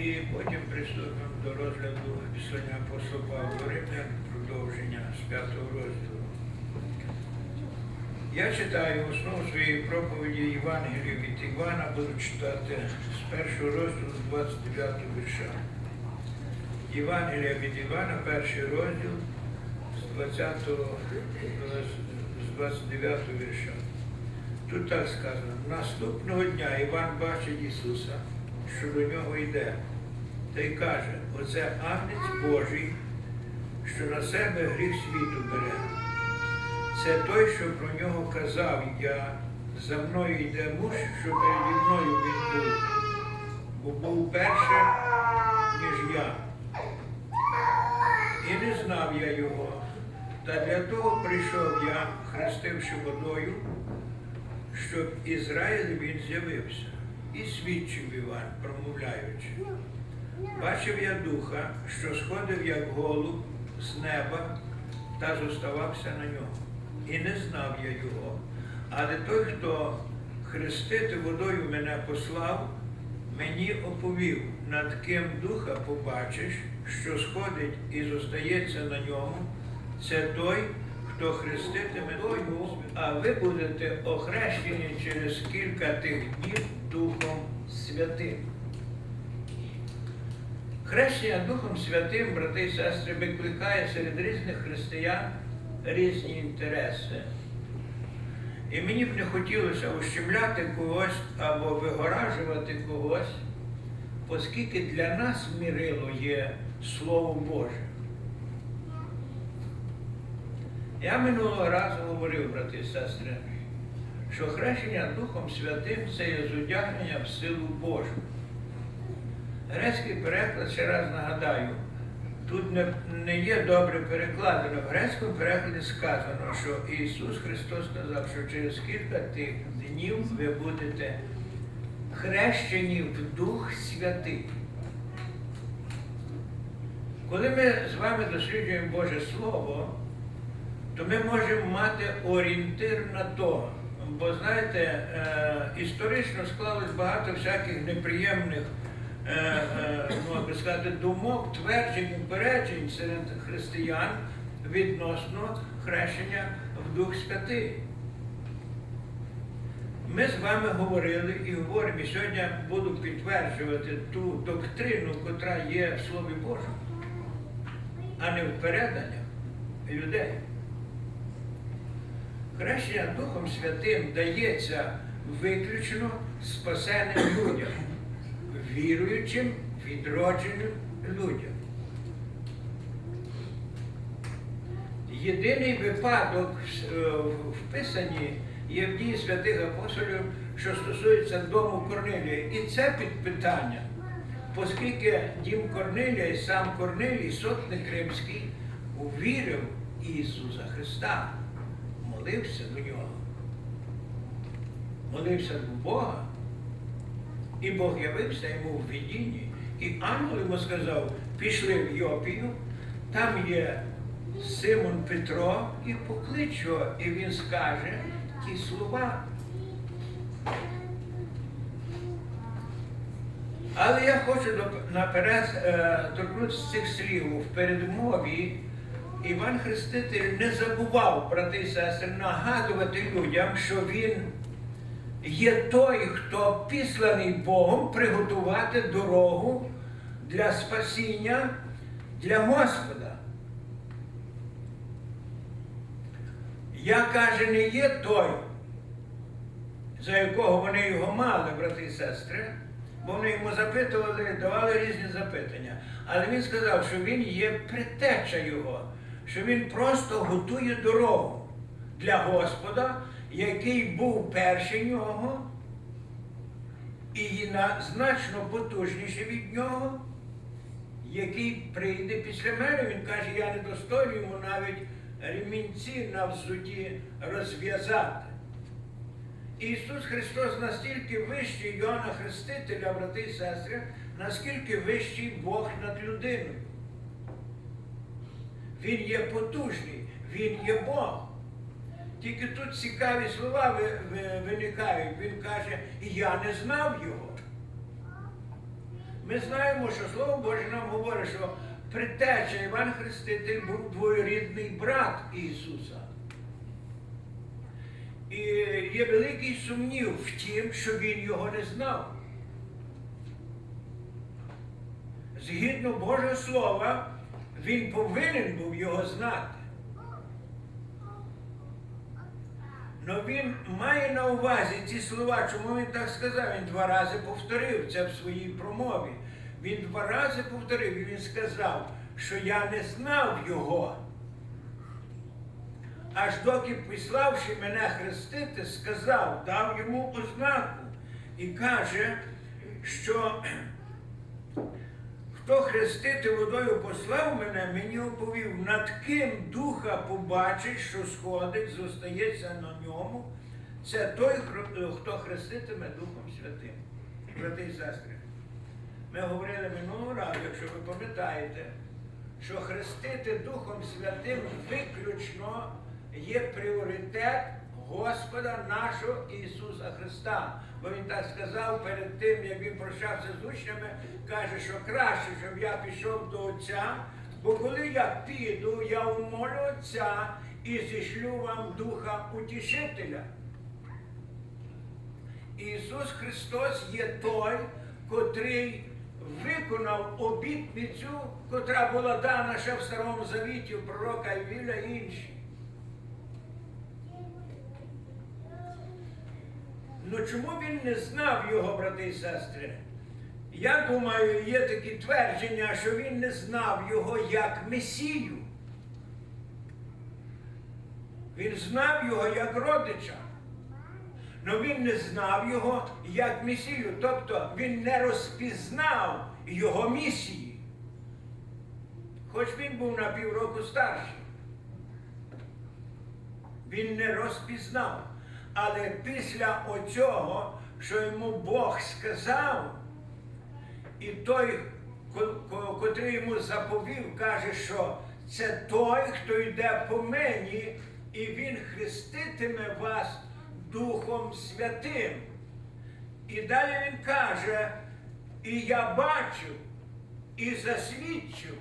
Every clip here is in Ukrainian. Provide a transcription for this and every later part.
І потім приступимо до розгляду писання апостола Римлян, продовження з п'ятого розділу. Я читаю основу своєї проповіді Євангелія від Івана, буду читати з першого розділу з 29 вірша. Євангелія від Івана, перший розділ з 20, з 29 вірша. Тут так сказано, наступного дня Іван бачить Ісуса, що до нього йде, та й каже, оце агнець Божий, що на себе гріх світу бере. Це той, що про нього казав я, за мною йде муж, що переді мною він був, бо був перше, ніж я. І не знав я його. Та для того прийшов я, хрестивши водою, щоб Ізраїль він з'явився. І свідчив Іван, промовляючи. Бачив я духа, що сходив як голуб з неба та зоставався на ньому. І не знав я його. Але той, хто хрестити водою мене послав, мені оповів, над ким духа побачиш, що сходить і зостається на ньому, це той, хто хреститиме тою, а ви будете охрещені через кілька тих днів Духом Святим. Хрещення Духом Святим, брати і сестри, викликає серед різних християн різні інтереси. І мені б не хотілося ущемляти когось або вигоражувати когось, оскільки для нас мірило є Слово Боже. Я минулого разу говорив, брати і сестри, що хрещення Духом Святим це є зодягнення в силу Божу. Грецький переклад, ще раз нагадаю, тут не, не є добре перекладено. В грецькому перекладі сказано, що Ісус Христос сказав, що через кілька тих днів ви будете хрещені в Дух Святий. Коли ми з вами досліджуємо Боже Слово, то ми можемо мати орієнтир на то. Бо знаєте, е, історично склалось багато всяких неприємних, би сказати, думок, тверджень, упереджень серед християн відносно хрещення в Дух Святий. Ми з вами говорили і говоримо, і сьогодні буду підтверджувати ту доктрину, котра є в Слові Божому, а не в переданнях людей. Хрещення Духом Святим дається виключно спасеним людям, віруючим, відродженим людям. Єдиний випадок е, в Писанні є в дії святих апостолів, що стосується дому Корнилія. І це під питання, оскільки дім Корнилія і сам Корнилій, сотник римський, увірив Ісуса Христа молився до нього, молився до Бога, і Бог явився йому в видінні. І ангел йому сказав, пішли в Йопію, там є Симон Петро, і поклич його, і він скаже ті слова. Але я хочу наперед е, торкнутися цих слів в передмові. Іван Хреститель не забував, брати і сестри, нагадувати людям, що він є той, хто післаний Богом приготувати дорогу для спасіння для Господа. Я каже, не є той, за якого вони його мали, брати і сестри, бо вони йому запитували, давали різні запитання. Але він сказав, що він є притеча його, що він просто готує дорогу для Господа, який був перший нього, і значно потужніший від нього, який прийде після мене. Він каже, я не достойний йому навіть ремінці на взуті розв'язати. Ісус Христос настільки вищий Йоанна Хрестителя, брати і сестри, наскільки вищий Бог над людиною. Він є потужний, Він є Бог. Тільки тут цікаві слова ви- ви- виникають. Він каже, я не знав його. Ми знаємо, що Слово Боже нам говорить, що предтеча Іван Хреститель був двоюрідний брат Ісуса. І є великий сумнів в тім, що він його не знав. Згідно Божого Слова, він повинен був його знати. Но він має на увазі ці слова, чому він так сказав? Він два рази повторив це в своїй промові. Він два рази повторив і він сказав, що я не знав його. Аж доки, піславши мене хрестити, сказав, дав йому ознаку і каже, що хто хрестити водою послав мене, мені оповів, над ким духа побачить, що сходить, зостається на ньому. Це той, хто хреститиме Духом Святим. Брати і сестри, ми говорили минулого разу, якщо ви пам'ятаєте, що хрестити Духом Святим виключно є пріоритет Господа нашого Ісуса Христа. Бо Він так сказав перед тим, як він прощався з учнями, каже, що краще, щоб я пішов до Отця, бо коли я піду, я умолю Отця і зішлю вам Духа Утішителя. Ісус Христос є той, котрий виконав обітницю, котра була дана ще в Старому Завіті пророка Івіля і інші. Чому він не знав його, брати і сестри? Я думаю, є такі твердження, що він не знав його як Месію. Він знав його як родича. Але він не знав його як Месію. Тобто він не розпізнав його місії. Хоч він був на півроку старший. Він не розпізнав. Але після оцього, що йому Бог сказав, і той, ко- ко- котрий йому заповів, каже, що це той, хто йде по мені, і він хреститиме вас Духом Святим. І далі він каже, і я бачу, і засвідчив.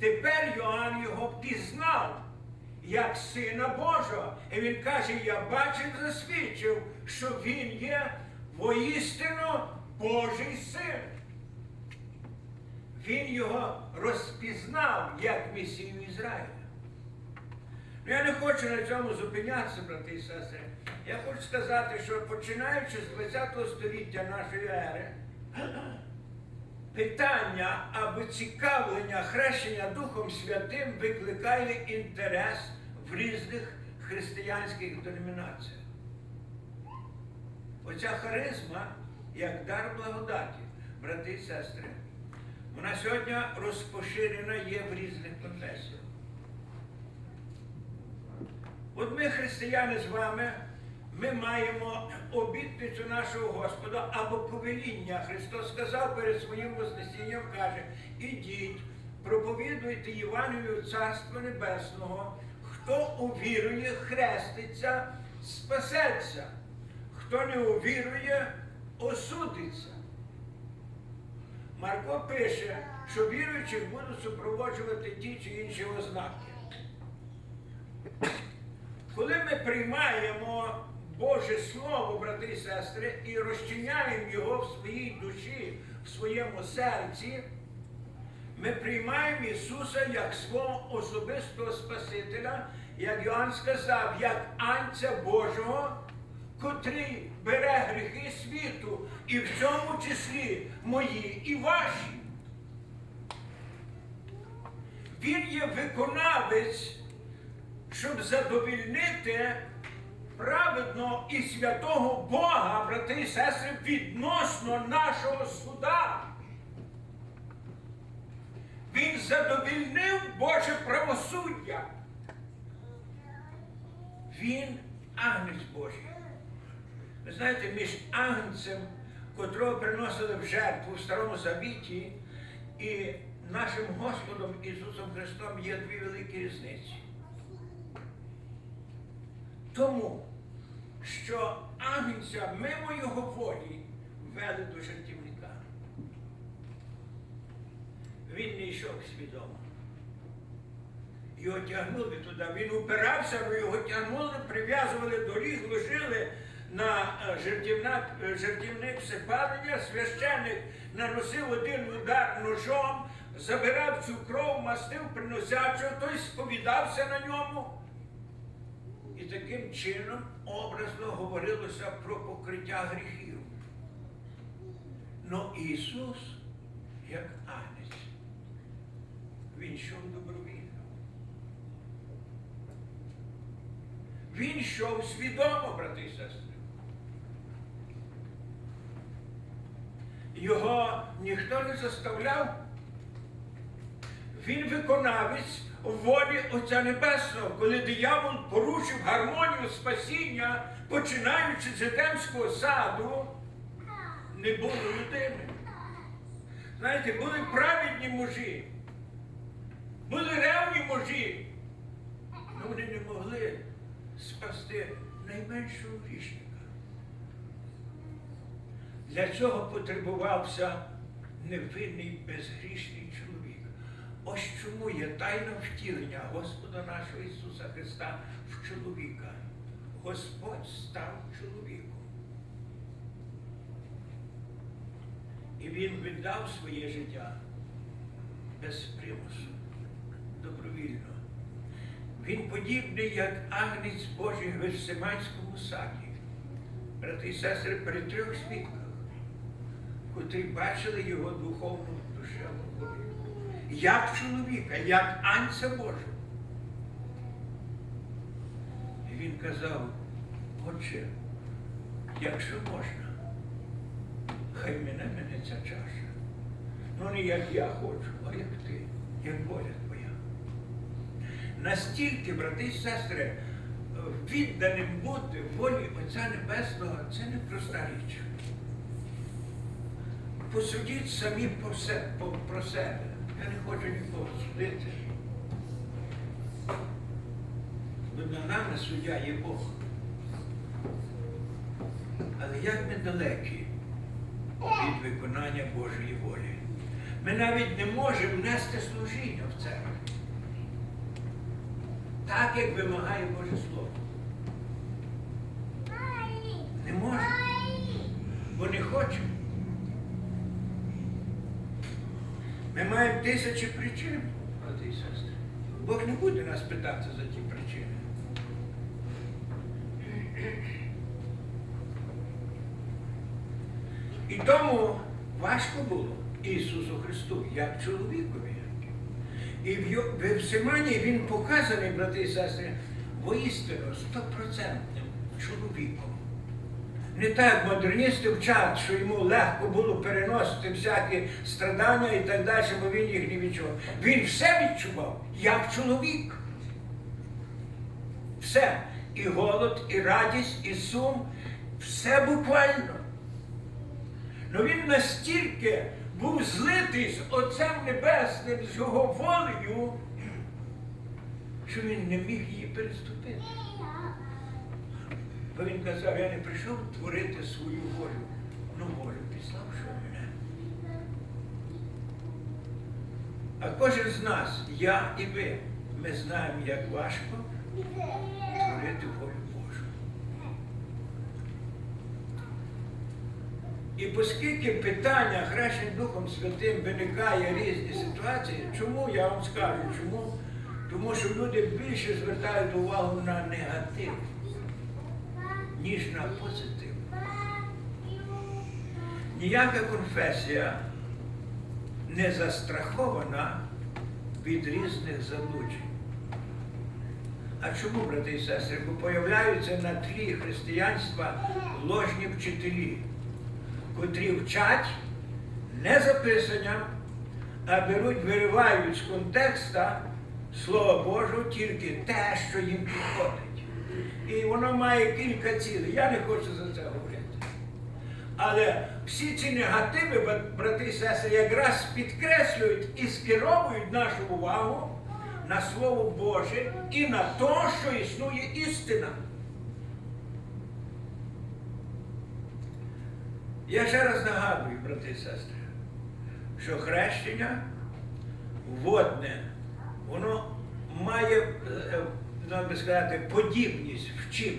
Тепер Йоанн його пізнав як Сина Божого. І він каже, я бачив, засвідчив, що він є воістину Божий син. Він його розпізнав як Месію Ізраїля. Ну, я не хочу на цьому зупинятися, брати і сестри. Я хочу сказати, що починаючи з 20 століття нашої ери, питання або цікавлення хрещення Духом Святим викликає інтерес в різних християнських деномінаціях. Оця харизма, як дар благодаті, брати і сестри, вона сьогодні розпоширена є в різних конфесіях. От ми, християни, з вами, ми маємо обітницю нашого Господа або повеління. Христос сказав перед своїм Вознесінням, каже, ідіть, проповідуйте Євангелію Царства Небесного, хто увірує, хреститься, спасеться, хто не увірує, осудиться. Марко пише, що віруючих будуть супроводжувати ті чи інші ознаки. Коли ми приймаємо Боже Слово, брати і сестри, і розчиняємо його в своїй душі, в своєму серці, ми приймаємо Ісуса як свого особистого Спасителя, як Йоанн сказав, як Анця Божого, котрий бере гріхи світу, і в цьому числі мої і ваші. Він є виконавець щоб задовільнити праведного і святого Бога, брати і сестри, відносно нашого суда. Він задовільнив Боже правосуддя. Він агнець Божий. Ви знаєте, між агнцем, котрого приносили в жертву в Старому Завіті, і нашим Господом Ісусом Христом є дві великі різниці. Тому, що агнця мимо його волі вели до жертівника. він не йшов свідомо. Його тягнули туди, він упирався, але його тягнули, прив'язували до ріг, ложили на е, жертівник всепалення, священик наносив один удар ножом, забирав цю кров, мастив приносячого, той сповідався на ньому. І таким чином образно говорилося про покриття гріхів. Но Ісус, як агнець, Він йшов добровільно. Він йшов свідомо, брати і сестри. Його ніхто не заставляв. Він виконавець волі Отця Небесного, коли диявол порушив гармонію спасіння, починаючи з Едемського саду, не було людини. Знаєте, були праведні мужі, були ревні мужі, але вони не могли спасти найменшого грішника. Для цього потребувався невинний безгрішний чоловік. Ось чому є тайна втілення Господа нашого Ісуса Христа в чоловіка. Господь став чоловіком. І Він віддав своє життя без примусу, добровільно. Він подібний, як агнець Божий в Гефсиманському саді. Брати і сестри, при трьох свідках, котрі бачили його духовну. Як чоловіка, як анця Божого. І він казав, отче, якщо можна, хай мене мене ця чаша. Ну не як я хочу, а як ти, як воля твоя. Настільки, брати і сестри, відданим бути волі Отця Небесного це не проста річ. Посудіть самі про себе. Я не хочу нікого судити. Бо на нами суддя є Бог. Але як ми далекі від виконання Божої волі? Ми навіть не можемо нести служіння в церкві. Так, як вимагає Боже Слово. Не можемо, бо не хочемо. Ми маємо тисячі причин, брати і сестри. Бог не буде нас питати за ті причини. І тому важко було Ісусу Христу, як чоловікові. І в Євсиманії він показаний, брати і сестри, воістину стопроцентним чоловіком. Не так модерністи вчать, що йому легко було переносити всякі страдання і так далі, бо він їх не відчував. Він все відчував, як чоловік. Все. І голод, і радість, і сум, все буквально. Ну він настільки був злитий з Отцем Небесним, з його волею, що він не міг її переступити. Бо він казав, я не прийшов творити свою волю, ну волю піславши мене. А кожен з нас, я і ви, ми знаємо, як важко творити волю Божу. І оскільки питання хрещень Духом Святим виникає різні ситуації, чому я вам скажу, чому? Тому що люди більше звертають увагу на негатив, ніж на позитив. Ніяка конфесія не застрахована від різних заблуджень. А чому, брати і сестри? Бо появляються на тлі християнства ложні вчителі, котрі вчать не за писанням, а беруть, виривають з контекста Слова Божого тільки те, що їм підходить. І воно має кілька цілей. Я не хочу за це говорити. Але всі ці негативи, брати і сестри, якраз підкреслюють і скеровують нашу увагу на Слово Боже і на те, що існує істина. Я ще раз нагадую, брати і сестри, що хрещення водне, воно має, е, е, нам би сказати, подібність в чим?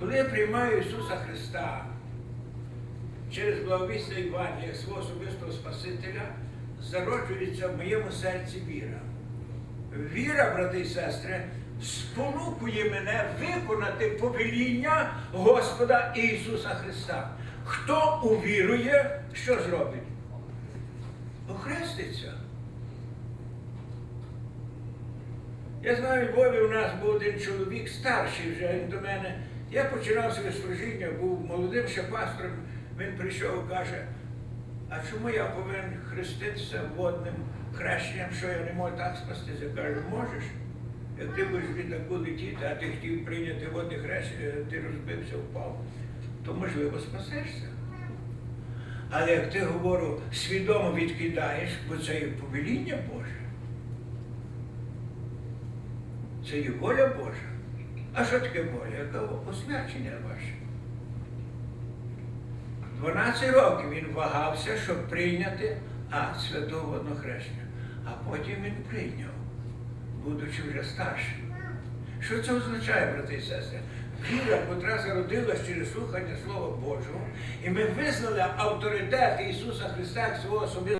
Коли я приймаю Ісуса Христа через благовістя Івангелія, як свого особистого Спасителя, зароджується в моєму серці віра. Віра, брати і сестри, спонукує мене виконати повеління Господа Ісуса Христа. Хто увірує, що зробить? Охреститься. Я знаю, в Львові у нас був один чоловік старший вже він до мене. Я починав своє служіння, був молодим ще пастором. Він прийшов і каже, а чому я повинен хреститися водним хрещенням, що я не можу так спастися? Я кажу, можеш. Як ти будеш від таку летіти, а ти хотів прийняти водне хрещення, ти розбився, впав, то можливо спасешся. Але як ти говорю, свідомо відкидаєш, бо це є повеління Боже. Це є воля Божа. А що таке воля? Яке освячення ваше? 12 років він вагався, щоб прийняти акт святого воднохрещення. А потім він прийняв, будучи вже старшим. Що це означає, брати і сестри? Віра, котра зародилась через слухання Слова Божого, і ми визнали авторитет Ісуса Христа як свого особистого